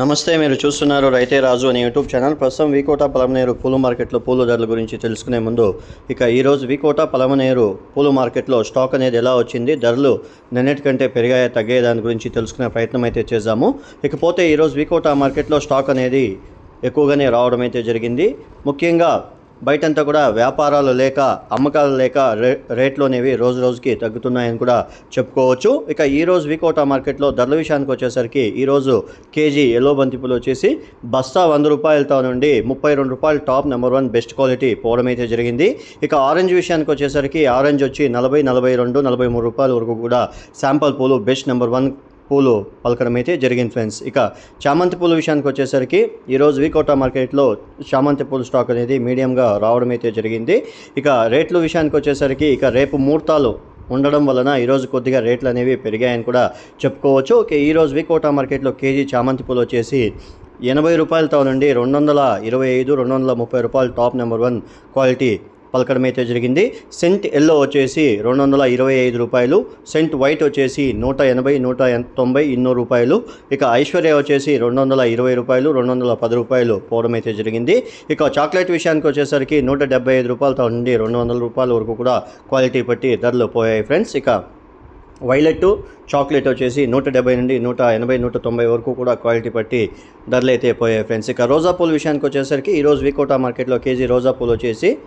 నమస్తే మీరు చూస్తున్నారు రైతే రాజు అనే యూట్యూబ్ ఛానల్. ప్రస్తుతం వీకోట పలమనేరు పూలు మార్కెట్లో పూల ధరల గురించి తెలుసుకునే ముందు ఇక ఈరోజు వీకోట పలమనేరు పూల మార్కెట్లో స్టాక్ అనేది ఎలా వచ్చింది ధరలు నిన్నటి కంటే పెరిగాయా తగ్గాయి దాని గురించి తెలుసుకునే ప్రయత్నం అయితే చేశాము ఇకపోతే ఈరోజు వీకోట మార్కెట్లో స్టాక్ అనేది ఎక్కువగానే రావడం అయితే జరిగింది. ముఖ్యంగా బయటంతా కూడా వ్యాపారాలు లేక అమ్మకాలు లేక రే రేట్లు అనేవి రోజు రోజుకి తగ్గుతున్నాయని కూడా చెప్పుకోవచ్చు. ఇక ఈరోజు వికోటా మార్కెట్లో ధరల విషయానికి వచ్చేసరికి ఈరోజు కేజీ ఎల్లో బంతిపులు వచ్చేసి బస్తా వంద రూపాయలతో నుండి ముప్పై రెండు రూపాయలు top number one best quality పోవడం అయితే జరిగింది. ఇక ఆరెంజ్ విషయానికి వచ్చేసరికి ఆరెంజ్ వచ్చి నలభై నలభై రెండు నలభై మూడు రూపాయల వరకు కూడా శాంపల్ పూలు బెస్ట్ నెంబర్ వన్ పూలు పలకడం అయితే జరిగింది ఫ్రెండ్స్. ఇక చామంతి పూల విషయానికి వచ్చేసరికి ఈరోజు వీకోటా మార్కెట్లో చామంతి పూల స్టాక్ అనేది మీడియంగా రావడం అయితే జరిగింది. ఇక రేట్ల విషయానికి వచ్చేసరికి ఇక రేపు ముహూర్తాలు ఉండడం వలన ఈరోజు కొద్దిగా రేట్లు అనేవి పెరిగాయని కూడా చెప్పుకోవచ్చు. ఓకే ఈరోజు వికోట మార్కెట్లో కేజీ చామంతి పూలు వచ్చేసి ఎనభై రూపాయలతో నుండి రెండు వందల ఇరవై ఐదు రెండు వందల ముప్పై రూపాయలు టాప్ నెంబర్ వన్ క్వాలిటీ పలకడం అయితే జరిగింది. సెంట్ ఎల్లో వచ్చేసి రెండు వందల ఇరవై ఐదు రూపాయలు సెంట్ వైట్ వచ్చేసి నూట ఎనభై నూట తొంభై ఎన్నో రూపాయలు ఇక ఐశ్వర్య వచ్చేసి రెండు వందల ఇరవై రూపాయలు రెండు వందల పది రూపాయలు పోవడం అయితే జరిగింది. ఇక చాక్లెట్ విషయానికి వచ్చేసరికి నూట డెబ్బై ఐదు రూపాయలతో నుండి రెండు వందల రూపాయల వరకు కూడా క్వాలిటీ బట్టి ధరలు పోయాయి ఫ్రెండ్స్. ఇక వైలెట్ చాక్లెట్ వచ్చేసి నూట డెబ్బై నుండి నూట ఎనభై నూట తొంభై వరకు కూడా క్వాలిటీ బట్టి ధరలు అయితే పోయాయి ఫ్రెండ్స్. ఇక రోజా పూల విషయానికి వచ్చేసరికి ఈరోజు వికోటా మార్కెట్లో కేజీ రోజా పూలు వచ్చేసి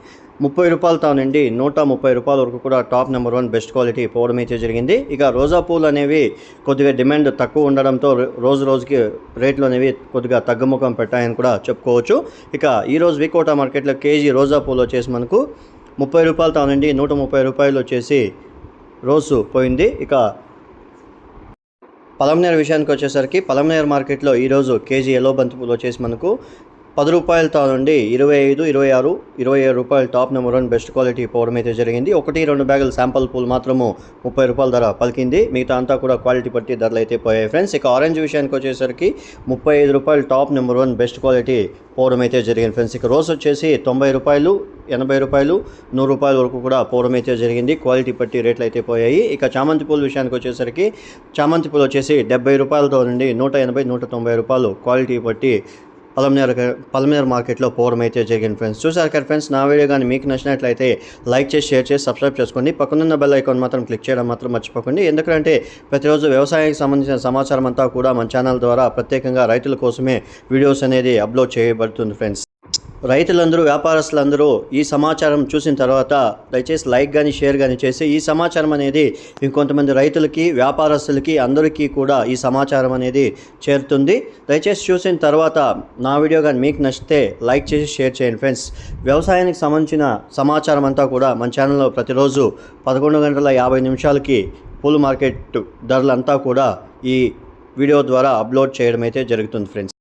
ముప్పై రూపాయలతో నుండి నూట ముప్పై రూపాయల వరకు కూడా top number one best quality పోవడం అయితే జరిగింది. ఇక రోజా పూలు అనేవి కొద్దిగా డిమాండ్ తక్కువ ఉండడంతో రో- రోజు రోజుకి రేట్లు అనేవి కొద్దిగా తగ్గుముఖం పెట్టాయని కూడా చెప్పుకోవచ్చు. ఇక ఈరోజు వికోటా మార్కెట్లో కేజీ రోజా పూలు వచ్చేసి మనకు ముప్పై రూపాయలతో నుండి నూట ముప్పై రూపాయలు వచ్చేసి రోజు పోయింది. ఇక పలమనేరు విషయానికి వచ్చేసరికి పలంనేర్ మార్కెట్లో ఈరోజు కేజీ ఎల్లో బంతిపూలు వచ్చేసి మనకు పది రూపాయలతో నుండి ఇరవై ఐదు ఇరవై ఆరు ఇరవై ఏడు రూపాయలు top number one best quality పోవడం అయితే జరిగింది. ఒకటి రెండు బ్యాగులు శాంపుల్ పూలు మాత్రము ముప్పై రూపాయల ధర పలికింది. మిగతా అంతా కూడా క్వాలిటీ బట్టి ధరలు అయితే పోయాయి ఫ్రెండ్స్. ఇక ఆరెంజ్ విషయానికి వచ్చేసరికి ముప్పై ఐదు రూపాయలు top number one best quality పోవడం అయితే జరిగింది ఫ్రెండ్స్. ఇక రోజ్ వచ్చేసి తొంభై రూపాయలు ఎనభై రూపాయలు నూరు రూపాయల వరకు కూడా పోవడం అయితే జరిగింది. క్వాలిటీ బట్టి రేట్లు అయితే పోయాయి. ఇక చామంతి పూల విషయానికి వచ్చేసరికి చామంతి పూలు వచ్చేసి డెబ్బై రూపాయలతో నుండి నూట ఎనభై నూట తొంభై రూపాయలు క్వాలిటీ బట్టి పలమనేరు పలమనేరు మార్కెట్లో పోవడం అయితే జరిగింది ఫ్రెండ్స్. చూసారు కదా ఫ్రెండ్స్ నా వీడియో కానీ మీకు నచ్చినట్లయితే లైక్ చేసి షేర్ చేసి సబ్స్క్రైబ్ చేసుకోండి. పక్కనున్న బెల్ ఐకాన్ మాత్రం క్లిక్ చేయడం మాత్రం మర్చిపోకండి. ఎందుకంటే ప్రతిరోజు వ్యవసాయానికి సంబంధించిన సమాచారం అంతా కూడా మన ఛానల్ ద్వారా ప్రత్యేకంగా రైతుల కోసమే వీడియోస్ అనేది అప్లోడ్ చేయబడుతుంది ఫ్రెండ్స్. రైతులందరూ వ్యాపారస్తులందరూ ఈ సమాచారం చూసిన తర్వాత దయచేసి లైక్ కానీ షేర్ కానీ చేసి ఈ సమాచారం అనేది ఇంకొంతమంది రైతులకి వ్యాపారస్తులకి అందరికీ కూడా ఈ సమాచారం అనేది చేరుతుంది. దయచేసి చూసిన తర్వాత నా వీడియో కానీ మీకు నచ్చితే లైక్ చేసి షేర్ చేయండి ఫ్రెండ్స్. వ్యవసాయానికి సంబంధించిన సమాచారం అంతా కూడా మన ఛానల్లో ప్రతిరోజు పదకొండు గంటల యాభై నిమిషాలకి పూల్ మార్కెట్ ధరలంతా కూడా ఈ వీడియో ద్వారా అప్లోడ్ చేయడం అయితే జరుగుతుంది ఫ్రెండ్స్.